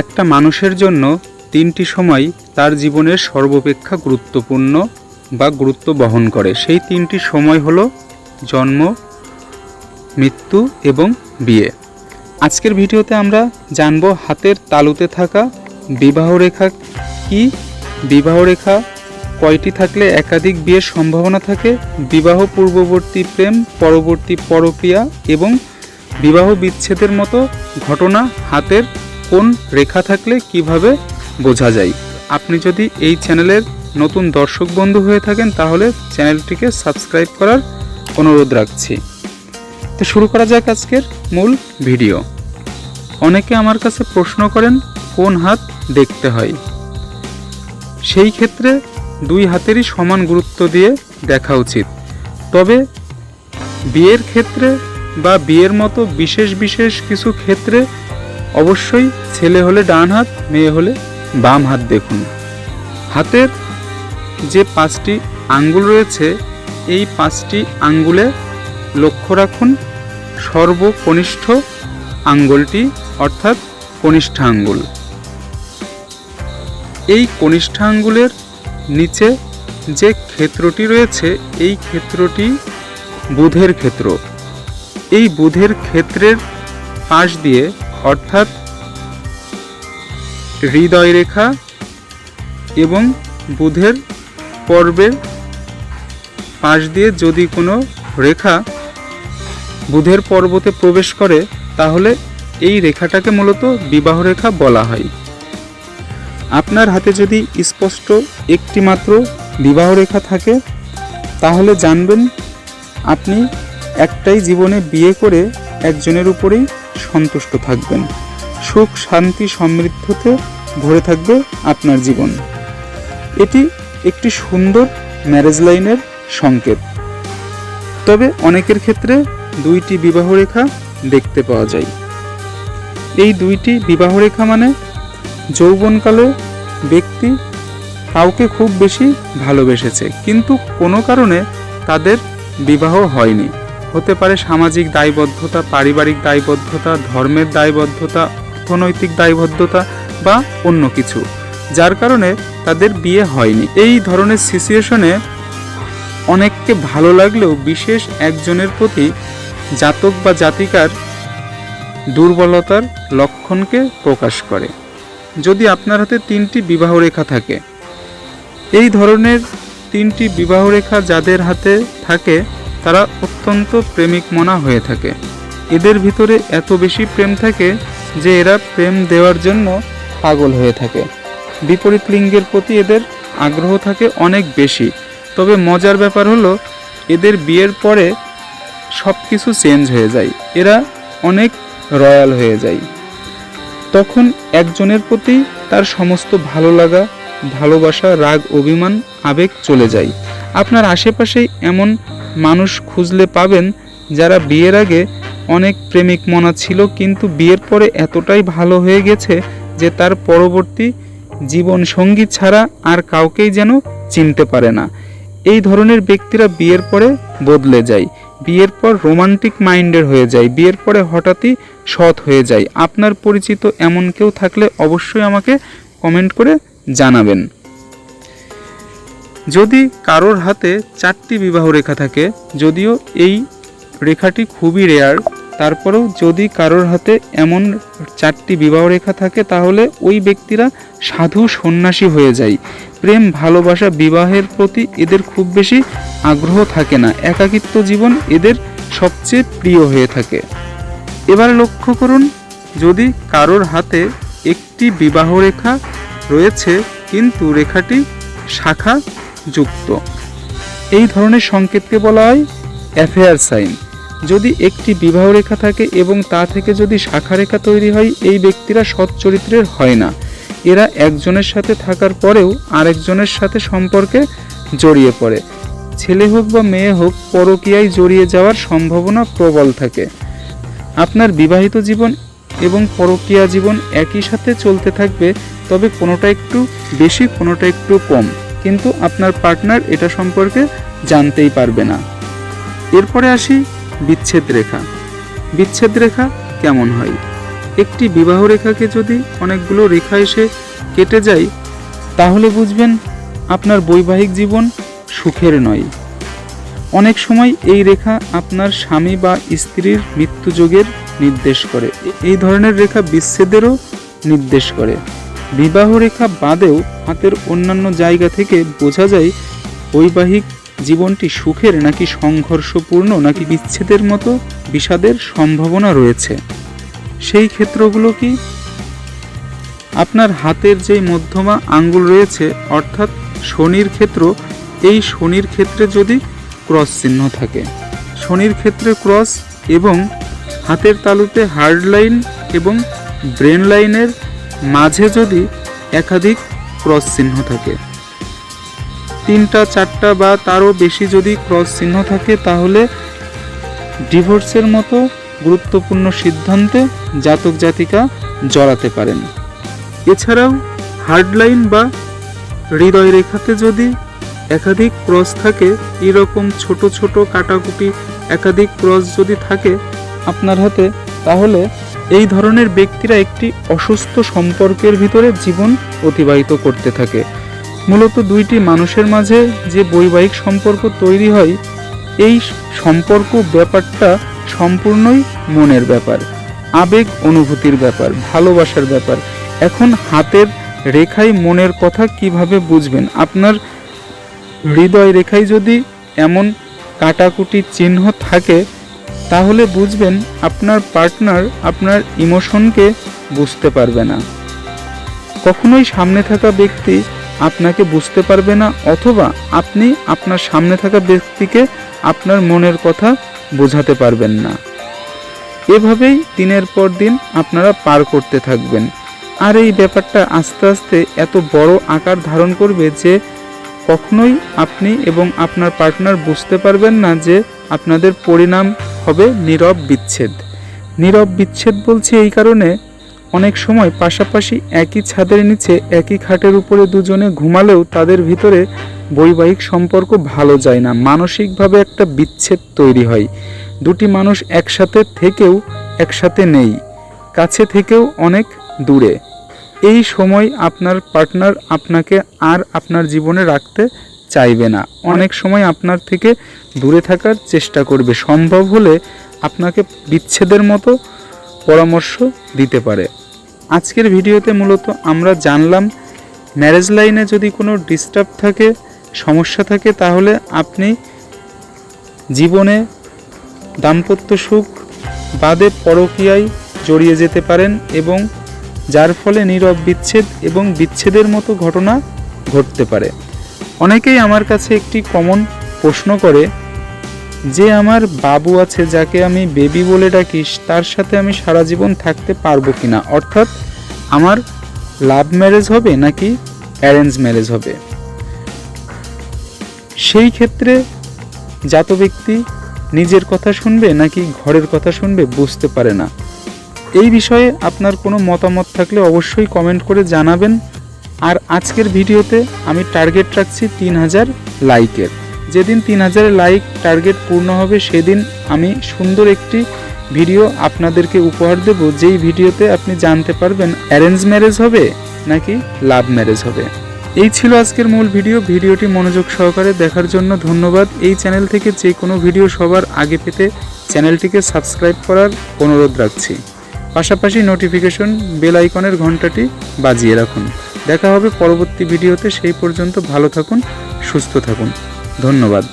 একটা মানুষের জন্য তিনটি সময় তার জীবনের সর্বাপেক্ষা গুরুত্বপূর্ণ বা গুরুত্ব বহন করে। সেই তিনটি সময় হলো জন্ম, মৃত্যু এবং বিয়ে। আজকের ভিডিওতে আমরা জানব হাতের তালুতে থাকা বিবাহ রেখা কি, বিবাহ রেখা কয়টি থাকলে একাধিক বিয়ের সম্ভাবনা থাকে, বিবাহ পূর্ববর্তী প্রেম, পরবর্তী পরক্রিয়া এবং বিবাহ বিচ্ছেদের মতো ঘটনা হাতের কোন রেখা থাকলে কীভাবে বোঝা যায়? আপনি যদি এই চ্যানেলের নতুন দর্শক বন্ধু হয়ে থাকেন, তাহলে চ্যানেলটিকে সাবস্ক্রাইব করার অনুরোধ রাখছি। তো শুরু করা যাক আজকের মূল ভিডিও। অনেকে আমার কাছে প্রশ্ন করেন, কোন হাত দেখতে হয়? সেই ক্ষেত্রে দুই হাতেরই সমান গুরুত্ব দিয়ে দেখা উচিত। তবে বিয়ের ক্ষেত্রে বা বিয়ের মতো বিশেষ বিশেষ কিছু ক্ষেত্রে অবশ্যই ছেলে হলে ডান হাত, মেয়ে হলে বাম হাত দেখুন। হাতের যে পাঁচটি আঙ্গুল রয়েছে, এই পাঁচটি আঙ্গুলে লক্ষ্য রাখুন, সর্বকনিষ্ঠ আঙ্গুলটি অর্থাৎ কনিষ্ঠ আঙ্গুল এই কনিষ্ঠ আঙ্গুলের নিচে যে ক্ষেত্রটি রয়েছে, এই ক্ষেত্রটি বুধের ক্ষেত্র। এই বুধের ক্ষেত্রের পাশ দিয়ে অর্থাৎ হৃদয় রেখা এবং বুধের পর্বের পাশ দিয়ে যদি কোনো রেখা বুধের পর্বতে প্রবেশ করে, তাহলে এই রেখাটাকে মূলত বিবাহ রেখা বলা হয়। আপনার হাতে যদি স্পষ্ট একটি মাত্র বিবাহ রেখা থাকে, তাহলে জানবেন আপনি একটাই জীবনে বিয়ে করে একজনের উপরেই সন্তুষ্ট থাকবেন। সুখ, শান্তি, সমৃদ্ধতে ভরে থাকবে আপনার জীবন। এটি একটি সুন্দর ম্যারেজ লাইনের সংকেত। তবে অনেকের ক্ষেত্রে দুইটি বিবাহ রেখা দেখতে পাওয়া যায়। এই দুইটি বিবাহ রেখা মানে যৌবনকালে ব্যক্তি কাউকে খুব বেশি ভালোবেসেছে, কিন্তু কোনো কারণে তাদের বিবাহ হয়নি। হতে পারে সামাজিক দায়বদ্ধতা, পারিবারিক দায়বদ্ধতা, ধর্মের দায়বদ্ধতা, অর্থনৈতিক দায়বদ্ধতা বা অন্য কিছু, যার কারণে তাদের বিয়ে হয়নি। এই ধরনের সিচুয়েশনে অনেককে ভালো লাগলেও বিশেষ একজনের প্রতি জাতক বা জাতিকার দুর্বলতার লক্ষণকে প্রকাশ করে। যদি আপনার হাতে তিনটি বিবাহ রেখা থাকে, এই ধরনের তিনটি বিবাহ রেখা যাদের হাতে থাকে তারা অত্যন্ত প্রেমিক মনা হয়ে থাকে। এদের ভিতরে এত বেশি প্রেম থাকে যে এরা প্রেম দেওয়ার জন্য পাগল হয়ে থাকে। বিপরীত লিঙ্গের প্রতি এদের আগ্রহ থাকে অনেক বেশি। তবে মজার ব্যাপার হলো, এদের বিয়ের পরে সব কিছু চেঞ্জ হয়ে যায়। এরা অনেক রয়্যাল হয়ে যায়। তখন একজনের প্রতি তার সমস্ত ভালো লাগা ভালোবাসা, রাগ, অভিমান, আবেগ চলে যায়। আপনার আশেপাশেই এমন মানুষ খুঁজলে পাবেন যারা বিয়ের আগে অনেক প্রেমিক মনা ছিল, কিন্তু বিয়ের পরে এতটাই ভালো হয়ে গেছে যে তার পরবর্তী জীবন সঙ্গী ছাড়া আর কাউকেই যেন চিনতে পারে না। এই ধরনের ব্যক্তিরা বিয়ের পরে বদলে যায়। বিয়ের পর রোমান্টিক মাইন্ডের হয়ে যায়। বিয়ের পরে হঠাৎই সৎ হয়ে যায়। আপনার পরিচিত এমন কেউ থাকলে অবশ্যই আমাকে কমেন্ট করে জানাবেন। যদি কারোর হাতে চারটি বিবাহ রেখা থাকে, যদিও এই রেখাটি খুবই রেয়ার তারপরেও যদি কারোর হাতে এমন চারটি বিবাহ রেখা থাকে, তাহলে ওই ব্যক্তিরা সাধু সন্ন্যাসী হয়ে যায়। প্রেম, ভালোবাসা, বিবাহের প্রতি এদের খুব বেশি আগ্রহ থাকে না। একাকিত্ব জীবন এদের সবচেয়ে প্রিয় হয়ে থাকে। এবার লক্ষ্য করুন, যদি কারোর হাতে একটি বিবাহ রেখা রয়েছে, কিন্তু রেখাটি শাখা যুক্ত এই ধরনের সংকেতকে বলা হয় অ্যাফেয়ার সাইন। যদি একটি বিবাহ রেখা থাকে এবং তা থেকে যদি শাখা রেখা তৈরি হয়, এই ব্যক্তিরা সৎ চরিত্রের হয় না। এরা একজনের সাথে থাকার পরেও আরেকজনের সাথে সম্পর্কে জড়িয়ে পড়ে। ছেলে হোক বা মেয়ে হোক, পরকীয়ায় জড়িয়ে যাওয়ার সম্ভাবনা প্রবল থাকে। আপনার বিবাহিত জীবন এবং পরকীয়া জীবন একই সাথে চলতে থাকবে, তবে কোনোটা একটু বেশি, কোনোটা একটু কম। কিন্তু আপনার পার্টনার এটা সম্পর্কে জানতেই পারবে না। এরপরে আসি বিচ্ছেদ রেখা। বিচ্ছেদ রেখা কেমন হয়? একটি বিবাহ রেখাকে যদি অনেকগুলো রেখা এসে কেটে যায়, তাহলে বুঝবেন আপনার বৈবাহিক জীবন সুখের নয়। অনেক সময় এই রেখা আপনার স্বামী বা স্ত্রীর মৃত্যুযোগের নির্দেশ করে। এই ধরনের রেখা বিচ্ছেদেরও নির্দেশ করে। বিবাহ রেখা বাদেও হাতের অন্যান্য জায়গা থেকে বোঝা যায়, বৈবাহিক জীবনটি সুখের নাকি সংঘর্ষপূর্ণ নাকি বিচ্ছেদের মতো বিষাদের সম্ভাবনা রয়েছে। সেই ক্ষেত্রগুলো কি? আপনার হাতের যে মধ্যমা আঙ্গুল রয়েছে, অর্থাৎ শনির ক্ষেত্র, এই শনির ক্ষেত্রে যদি ক্রস চিহ্ন থাকে, শনির ক্ষেত্রে ক্রস এবং হাতের তালুতে হার্ড লাইন এবং ব্রেন লাইনের মাঝে যদি একাধিক ক্রস চিহ্ন থাকে। তিনটা, চারটা বা তারও বেশি যদি ক্রস চিহ্ন থাকে, তাহলে ডিভোর্সের মতো গুরুত্বপূর্ণ সিদ্ধান্তে জাতক জাতিকা জড়াতে পারেন। এছাড়াও হার্ডলাইন বা হৃদয় রেখাতে যদি একাধিক ক্রস থাকে, এরকম ছোট ছোট কাটাকুটি একাধিক ক্রস যদি থাকে আপনার হাতে, তাহলে এই ধরনের ব্যক্তিরা একটি অসুস্থ সম্পর্কের ভিতরে জীবন অতিবাহিত করতে থাকে। মূলত দুইটি মানুষের মাঝে যে বৈবাহিক সম্পর্ক তৈরি হয়, এই সম্পর্ক ব্যাপারটা সম্পূর্ণই মনের ব্যাপার, আবেগ অনুভূতির ব্যাপার, ভালোবাসার ব্যাপার। এখন হাতের রেখায় মনের কথা কীভাবে বুঝবেন? আপনার হৃদয় রেখায় যদি এমন কাটাকুটি চিহ্ন থাকে তাহলে বুঝবেন আপনার পার্টনার আপনার ইমোশনকে বুঝতে পারবে না। কখনোই সামনে থাকা ব্যক্তি আপনাকে বুঝতে পারবে না অথবা আপনি আপনার সামনে থাকা ব্যক্তিকে আপনার মনের কথা বোঝাতে পারবেন না। এভাবেই দিনের পর দিন আপনারা পার করতে থাকবেন। আর এই ব্যাপারটা আস্তে আস্তে এত বড় আকার ধারণ করবে যে কখনোই আপনি এবং আপনার পার্টনার বুঝতে পারবেন না যে আপনাদের পরিণাম হবে নীরব বিচ্ছেদ। নীরব বিচ্ছেদ বলছি এই কারণে অনেক সময় পাশাপাশি একই ছাদের নিচে একই খাটের উপরে দুজনে ঘুমালেও তাদের ভিতরে বৈবাহিক সম্পর্ক ভালো যায় না। মানসিকভাবে একটা বিচ্ছেদ তৈরি হয়। দুটি মানুষ একসাথে থেকেও একসাথে নেই। কাছে থেকেও অনেক দূরে। এই সময় আপনার পার্টনার আপনাকে আর আপনার জীবনে রাখতে চাইবে না। অনেক সময় আপনার থেকে দূরে থাকার চেষ্টা করবে। সম্ভব হলে আপনাকে বিচ্ছেদের মতো পরামর্শ দিতে পারে। আজকের ভিডিওতে মূলত আমরা জানলাম ম্যারেজ লাইনে যদি কোনো ডিস্টার্ব থাকে, সমস্যা থাকে, তাহলে আপনি জীবনে দাম্পত্য সুখ বাদে পরকীয়ায় জড়িয়ে যেতে পারেন এবং যার ফলে নীরব বিচ্ছেদ এবং বিচ্ছেদের মতো ঘটনা ঘটতে পারে। অনেকেই আমার কাছে একটি কমন প্রশ্ন করে যে আমার বাবু আছে যাকে আমি বেবি বলে ডাকি, তার সাথে আমি সারা জীবন থাকতে পারব কিনা? অর্থাৎ আমার লাভ ম্যারেজ হবে নাকি অ্যারেঞ্জ ম্যারেজ হবে? সেই ক্ষেত্রে জাত ব্যক্তি নিজের কথা শুনবে নাকি ঘরের কথা শুনবে বুঝতে পারে না। এই বিষয়ে আপনার কোনো মতামত থাকলে অবশ্যই কমেন্ট করে জানাবেন। আর আজকের ভিডিওতে আমি টার্গেট রাখছি তিন হাজার লাইকের যেদিন তিন হাজার লাইক টার্গেট পূর্ণ হবে, সেদিন আমি সুন্দর একটি ভিডিও আপনাদেরকে উপহার দেব। যেই ভিডিওতে আপনি জানতে পারবেন অ্যারেঞ্জ ম্যারেজ হবে নাকি লাভ ম্যারেজ হবে। এই ছিল আজকের মূল ভিডিও ভিডিওটি মনোযোগ সহকারে দেখার জন্য ধন্যবাদ। এই চ্যানেল থেকে যে কোনো ভিডিও সবার আগে পেতে চ্যানেলটিকে সাবস্ক্রাইব করার অনুরোধ রাখছি। পাশাপাশি নোটিফিকেশন বেল আইকনের ঘন্টাটি বাজিয়ে রাখুন। দেখা হবে পরবর্তী ভিডিওতে সেই পর্যন্ত ভালো থাকুন সুস্থ থাকুন। ধন্যবাদ।